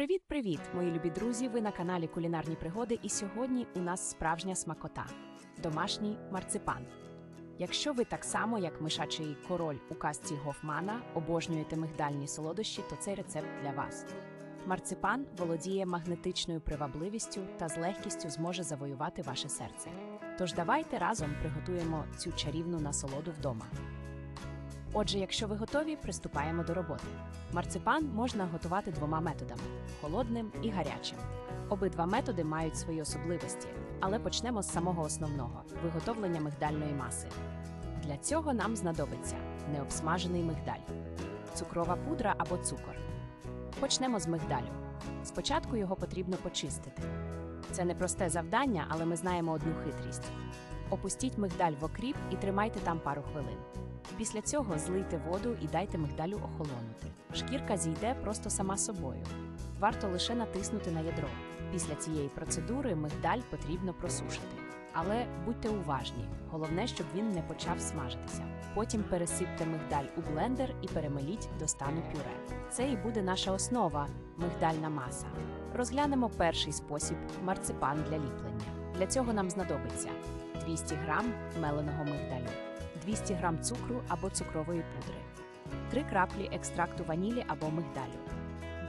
Привіт-привіт, мої любі друзі! Ви на каналі Кулінарні Пригоди, і сьогодні у нас справжня смакота домашній марципан. Якщо ви так само, як мишачий король у казці Гофмана, обожнюєте мигдальні солодощі, то цей рецепт для вас. Марципан володіє магнетичною привабливістю та з легкістю зможе завоювати ваше серце. Тож давайте разом приготуємо цю чарівну насолоду вдома. Отже, якщо ви готові, приступаємо до роботи. Марципан можна готувати двома методами холодним і гарячим. Обидва методи мають свої особливості, але почнемо з самого основного виготовлення мигдальної маси. Для цього нам знадобиться необсмажений мигдаль, цукрова пудра або цукор. Почнемо з мигдалю. Спочатку його потрібно почистити. Це непросте завдання, але ми знаємо одну хитрість. Опустіть мигдаль в окріп і тримайте там пару хвилин. Після цього злийте воду і дайте мигдалю охолонути. Шкірка зійде просто сама собою. Варто лише натиснути на ядро. Після цієї процедури мигдаль потрібно просушити. Але будьте уважні, головне, щоб він не почав смажитися. Потім пересипте мигдаль у блендер і перемеліть до стану пюре. Це і буде наша основа мигдальна маса. Розглянемо перший спосіб марципан для ліплення. Для цього нам знадобиться 200 г меленого мигдалю. 200 г цукру або цукрової пудри, 3 краплі екстракту ванілі або мигдалю,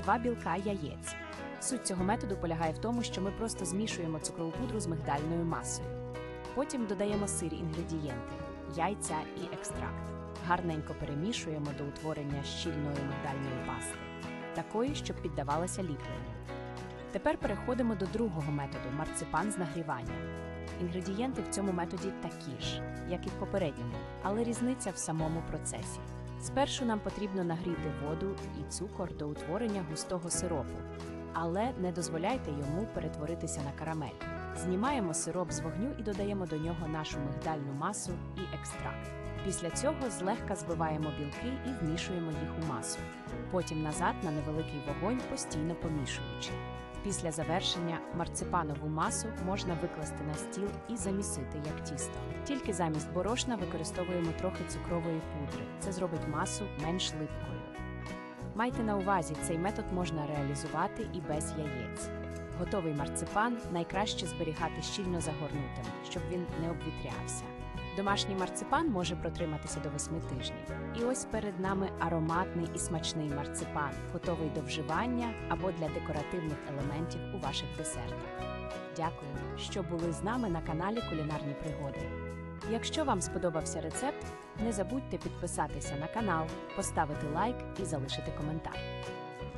2 білка яєць. Суть цього методу полягає в тому, що ми просто змішуємо цукрову пудру з мигдальною масою. Потім додаємо сирі інгредієнти, яйця і екстракт. Гарненько перемішуємо до утворення щільної мигдальної пасти, такої, щоб піддавалася ліпленню. Тепер переходимо до другого методу марципан з нагрівання. Інгредієнти в цьому методі такі ж, як і в попередньому, але різниця в самому процесі. Спершу нам потрібно нагріти воду і цукор до утворення густого сиропу, але не дозволяйте йому перетворитися на карамель. Знімаємо сироп з вогню і додаємо до нього нашу мигдальну масу і екстракт. Після цього злегка збиваємо білки і вмішуємо їх у масу. Потім назад на невеликий вогонь, постійно помішуючи. Після завершення марципанову масу можна викласти на стіл і замісити як тісто. Тільки замість борошна використовуємо трохи цукрової пудри. Це зробить масу менш липкою. Майте на увазі, цей метод можна реалізувати і без яєць. Готовий марципан найкраще зберігати щільно загорнутим, щоб він не обвітрявся. Домашній марципан може протриматися до 8 тижнів. І ось перед нами ароматний і смачний марципан, готовий до вживання або для декоративних елементів у ваших десертах. Дякую, що були з нами на каналі Кулінарні Пригоди. Якщо вам сподобався рецепт, не забудьте підписатися на канал, поставити лайк і залишити коментар.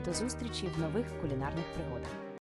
До зустрічі в нових кулінарних пригодах.